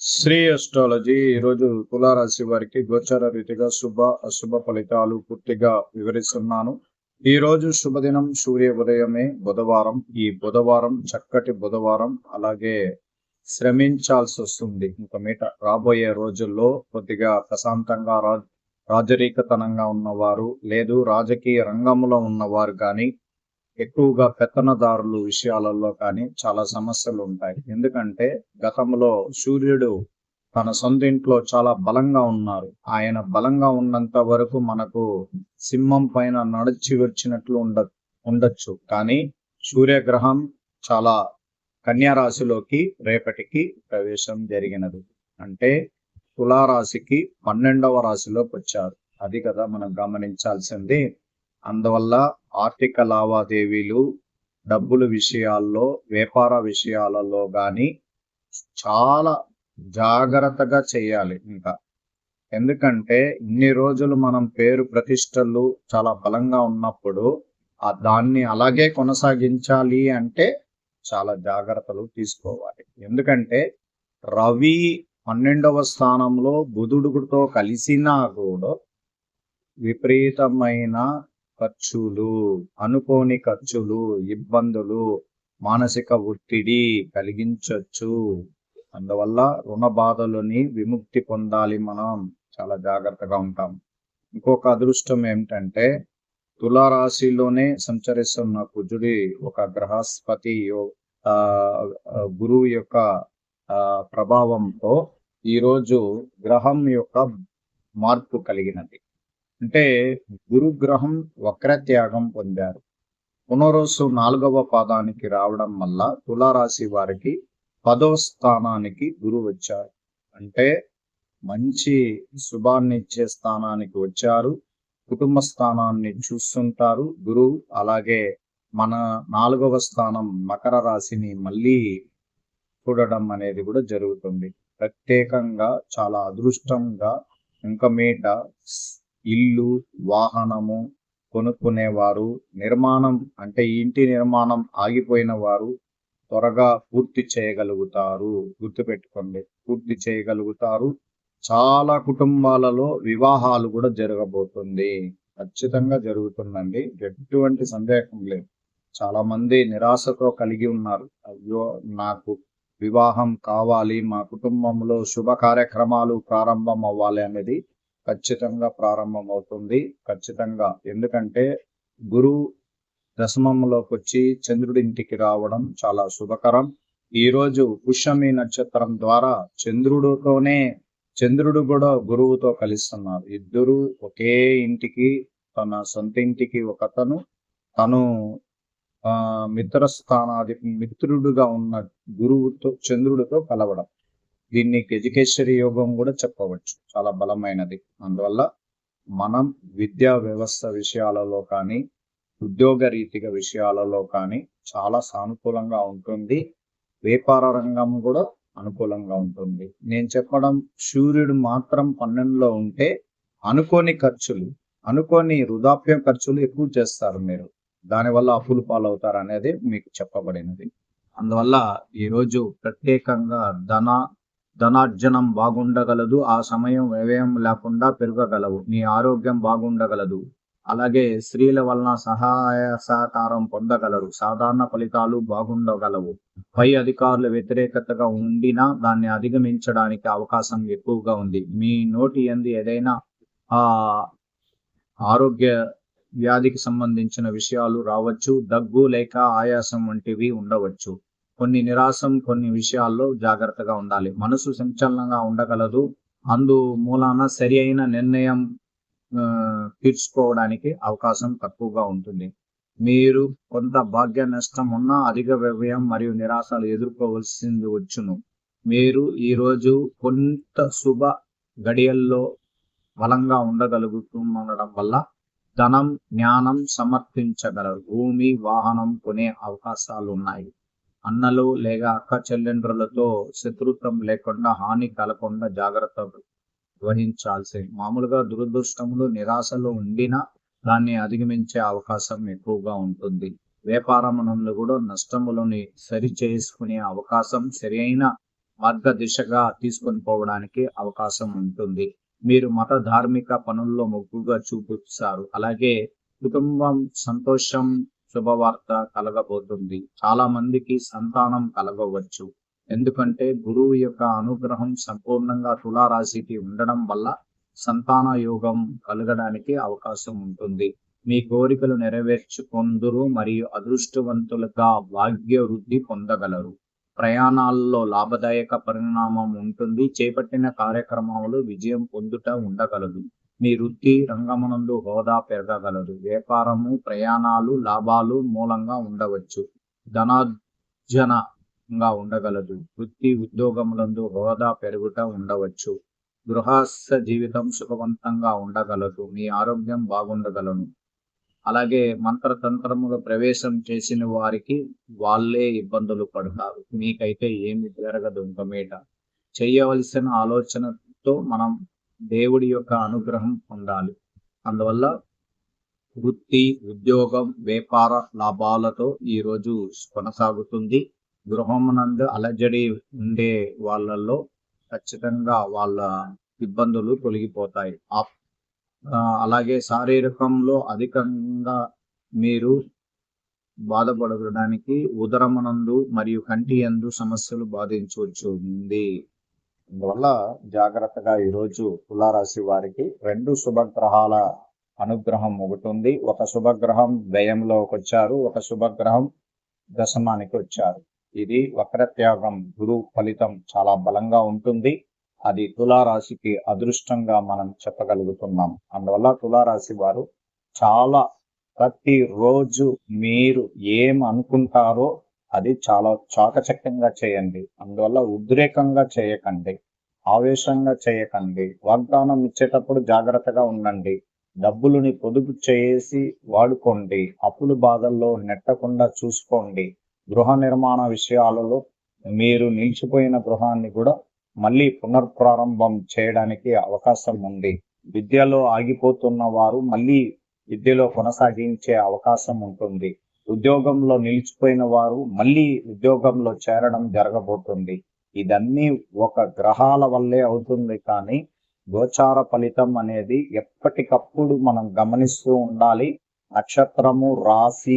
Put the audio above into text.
Shri astrology ఈరోజు తులారాశి వారికి గోచార రీతిగా శుభ అశుభ ఫలితాలు పూర్తిగా వివరిస్తున్నాను. ఈ రోజు శుభదినం సూర్య ఉదయమే బుధవారం. ఈ బుధవారం చక్కటి బుధవారం. అలాగే శ్రమించాల్సి వస్తుంది. ఒక మీట రాబోయే రోజుల్లో కొద్దిగా ప్రశాంతంగా రాజరీకతనంగా ఉన్నవారు లేదు రాజకీయ రంగంలో ఉన్నవారు కానీ ఎక్కువగా పెత్తనదారులు విషయాలలో కానీ చాలా సమస్యలు ఉంటాయి. ఎందుకంటే గతంలో సూర్యుడు తన సొంత ఇంట్లో చాలా బలంగా ఉన్నారు. ఆయన బలంగా ఉన్నంత వరకు మనకు సింహం పైన నడిచి వచ్చినట్లు ఉండ ఉండొచ్చు. కానీ సూర్యగ్రహం చాలా కన్యారాశిలోకి రేపటికి ప్రవేశం జరిగినది. అంటే తులారాశికి పన్నెండవ రాశిలోకి వచ్చారు. అది కదా మనం గమనించాల్సింది. అందువల్ల ఆర్థిక లావాదేవీలు డబ్బుల విషయాల్లో వ్యాపార విషయాలలో కానీ చాలా జాగ్రత్తగా చేయాలి ఇంకా. ఎందుకంటే ఇన్ని రోజులు మనం పేరు ప్రతిష్టలు చాలా బలంగా ఉన్నప్పుడు ఆ దాన్ని అలాగే కొనసాగించాలి అంటే చాలా జాగ్రత్తలు తీసుకోవాలి. ఎందుకంటే రవి పన్నెండవ స్థానంలో బుధుడుతో కలిసినా కూడా విపరీతమైన ఖర్చులు అనుకోని ఖర్చులు ఇబ్బందులు మానసిక ఒత్తిడి కలిగించవచ్చు అందువల్ల రుణ బాధలని విముక్తి పొందాలి మనం. చాలా జాగ్రత్తగా ఉంటాం. ఇంకొక అదృష్టం ఏమిటంటే తులారాశిలోనే సంచరిస్తున్న కుజుడి ఒక గ్రహస్పతి గురువు యొక్క ప్రభావంతో ఈరోజు గ్రహం యొక్క మార్పు కలిగినది. అంటే గురుగ్రహం వక్రత్యాగం పొందారు. పునరోసు నాలుగవ పాదానికి రావడం వల్ల తులారాశి వారికి పదో స్థానానికి గురువు వచ్చారు. అంటే మంచి శుభాన్ని ఇచ్చే స్థానానికి వచ్చారు. కుటుంబ స్థానాన్ని చూస్తుంటారు. గురువు అలాగే మన నాలుగవ స్థానం మకర రాశిని మళ్ళీ చూడడం అనేది కూడా జరుగుతుంది. ప్రత్యేకంగా చాలా అదృష్టంగా ఇంకా మీట ఇల్లు వాహనము కొనుక్కునేవారు నిర్మాణం అంటే ఇంటి నిర్మాణం ఆగిపోయిన వారు త్వరగా పూర్తి చేయగలుగుతారు. గుర్తుపెట్టుకోండి పూర్తి చేయగలుగుతారు. చాలా కుటుంబాలలో వివాహాలు కూడా జరగబోతుంది. ఖచ్చితంగా జరుగుతుందండి. ఎటువంటి సందేహం లేదు. చాలా మంది నిరాశతో కలిగి ఉన్నారు. అయ్యో నాకు వివాహం కావాలి మా కుటుంబంలో శుభ కార్యక్రమాలు ప్రారంభం అవ్వాలి అనేది ఖచ్చితంగా ప్రారంభమవుతుంది. ఖచ్చితంగా. ఎందుకంటే గురువు దశమంలోకి వచ్చి చంద్రుడి ఇంటికి రావడం చాలా శుభకరం. ఈరోజు పుష్యమి నక్షత్రం ద్వారా చంద్రుడితోనే చంద్రుడు కూడా గురువుతో కలిస్తున్నారు. ఇద్దరు ఒకే ఇంటికి తన సొంత ఇంటికి ఒకతను. తను ఆ మిత్ర స్థానాది మిత్రుడుగా ఉన్న గురువుతో చంద్రుడితో కలవడం. దీన్ని గజకేశ్వరి యోగం కూడా చెప్పవచ్చు. చాలా బలమైనది. అందువల్ల మనం విద్యా వ్యవస్థ విషయాలలో కానీ ఉద్యోగ రీతిగా విషయాలలో కానీ చాలా సానుకూలంగా ఉంటుంది. వ్యాపార రంగం కూడా అనుకూలంగా ఉంటుంది. నేను చెప్పడం సూర్యుడు మాత్రం పన్నెండులో ఉంటే అనుకోని ఖర్చులు అనుకోని వృధాప్యం ఖర్చులు ఎక్కువ చేస్తారు మీరు. దానివల్ల అప్పులు పాలవుతారు అనేది మీకు చెప్పబడినది. అందువల్ల ఈరోజు ప్రత్యేకంగా ధన ధనార్జనం బాగుండగలదు ఆ సమయం వ్యయం లేకుండా పెరగగలవు. నీ ఆరోగ్యం బాగుండగలదు. అలాగే స్త్రీల వలన సహాయ సహకారం పొందగలరు. సాధారణ ఫలితాలు బాగుండగలవు. పై అధికారుల వ్యతిరేకతగా ఉండినా దాన్ని అధిగమించడానికి అవకాశం ఎక్కువగా ఉంది. మీ నోటి ఎందు ఏదైనా ఆ ఆరోగ్య వ్యాధికి సంబంధించిన విషయాలు రావచ్చు దగ్గు లేక ఆయాసం వంటివి ఉండవచ్చు. కొన్ని నిరాశం కొన్ని విషయాల్లో జాగ్రత్తగా ఉండాలి. మనసు సంచలనంగా ఉండగలదు. అందు మూలాన సరి అయిన నిర్ణయం తీర్చుకోవడానికి అవకాశం తక్కువగా ఉంటుంది. మీరు కొంత భాగ్య నష్టం ఉన్న అధిక వ్యయం మరియు నిరాశలు ఎదుర్కోవలసింది వచ్చును. మీరు ఈరోజు కొంత శుభ గడియల్లో బలంగా ఉండగలుగుతుండడం వల్ల ధనం జ్ఞానం సమర్పించగలరు. భూమి వాహనం కొనే అవకాశాలు ఉన్నాయి అన్నలు లేక అక్క చెల్లెండ్రులతో శత్రుత్వం లేకుండా హాని కలగకుండా జాగ్రత్త వహించాల్సి మామూలుగా దురదృష్టములు నిరాశలు ఉండినా దాన్ని అధిగమించే అవకాశం ఎక్కువగా ఉంటుంది. వ్యాపారమునందు కూడా నష్టములని సరి చేసుకునే అవకాశం సరైన మార్గదిశగా తీసుకొని పోవడానికి అవకాశం ఉంటుంది. మీరు మత ధార్మిక పనుల్లో మొగ్గుగా చూపిస్తారు. అలాగే కుటుంబం సంతోషం శుభవార్త కలగబోతుంది. చాలా మందికి సంతానం కలగవచ్చు. ఎందుకంటే గురువు యొక్క అనుగ్రహం సంపూర్ణంగా తులారాశికి ఉండడం వల్ల సంతాన యోగం కలగడానికి అవకాశం ఉంటుంది. మీ కోరికలు నెరవేర్చుకొందురు మరియు అదృష్టవంతులుగా భాగ్య వృద్ధి పొందగలరు. ప్రయాణాల్లో లాభదాయక పరిణామం ఉంటుంది. చేపట్టిన కార్యక్రమాలు విజయం పొందుట ఉండగలదు. మీ వృత్తి రంగమునందు హోదా పెరగగలదు వ్యాపారము ప్రయాణాలు లాభాలు మూలంగా ఉండవచ్చు. ధనార్జనంగా ఉండగలదు. వృత్తి ఉద్యోగములందు హోదా పెరుగుట ఉండవచ్చు. గృహస్థ జీవితం సుఖవంతంగా ఉండగలదు. మీ ఆరోగ్యం బాగుండగలను. అలాగే మంత్రతంత్రములు ప్రవేశం చేసిన వారికి వాళ్ళే ఇబ్బందులు పడతారు. మీకైతే ఏమి జరగదు ఇంకమేట చేయవలసిన ఆలోచనతో మనం దేవుడి యొక్క అనుగ్రహం పొందాలి. అందువల్ల వృత్తి ఉద్యోగం వ్యాపార లాభాలతో ఈ రోజు కొనసాగుతుంది. గృహమునందు అలజడి ఉండే వాళ్ళల్లో ఖచ్చితంగా వాళ్ళ ఇబ్బందులు తొలగిపోతాయి. అలాగే శారీరకంలో అధికంగా మీరు బాధపడడానికి ఉదరమునందు మరియు కంటి యందు సమస్యలు బాధించవచ్చు ఉంది అందువల్ల జాగ్రత్తగా ఈరోజు తులారాశి వారికి రెండు శుభగ్రహాల అనుగ్రహం ఒకటి ఉంది. ఒక శుభగ్రహం వ్యయంలోకి వచ్చారు. ఒక శుభగ్రహం దశమానికి వచ్చారు. ఇది వక్రత్యాగం గురు ఫలితం చాలా బలంగా ఉంటుంది. అది తులారాశికి అదృష్టంగా మనం చెప్పగలుగుతున్నాం. అందువల్ల తులారాశి వారు చాలా ప్రతి రోజు మీరు ఏం అనుకుంటారో అది చాలా చాకచక్యంగా చేయండి. అందువల్ల ఉద్రేకంగా చేయకండి. ఆవేశంగా చేయకండి. వాగ్దానం ఇచ్చేటప్పుడు జాగ్రత్తగా ఉండండి. డబ్బులని పొదుపు చేసి వాడుకోండి. అప్పులు బాధల్లో నెట్టకుండా చూసుకోండి. గృహ నిర్మాణ విషయాలలో మీరు నిలిచిపోయిన గృహాన్ని కూడా మళ్ళీ పునర్ప్రారంభం చేయడానికి అవకాశం ఉంది. విద్యలో ఆగిపోతున్న వారు మళ్ళీ విద్యలో కొనసాగించే అవకాశం ఉంటుంది. ఉద్యోగంలో నిలిచిపోయిన వారు మళ్ళీ ఉద్యోగంలో చేరడం జరగబోతుంది. ఇదన్నీ ఒక గ్రహాల వల్లే అవుతుంది కానీ గోచార ఫలితం అనేది ఎప్పటికప్పుడు మనం గమనిస్తూ ఉండాలి. నక్షత్రము రాశి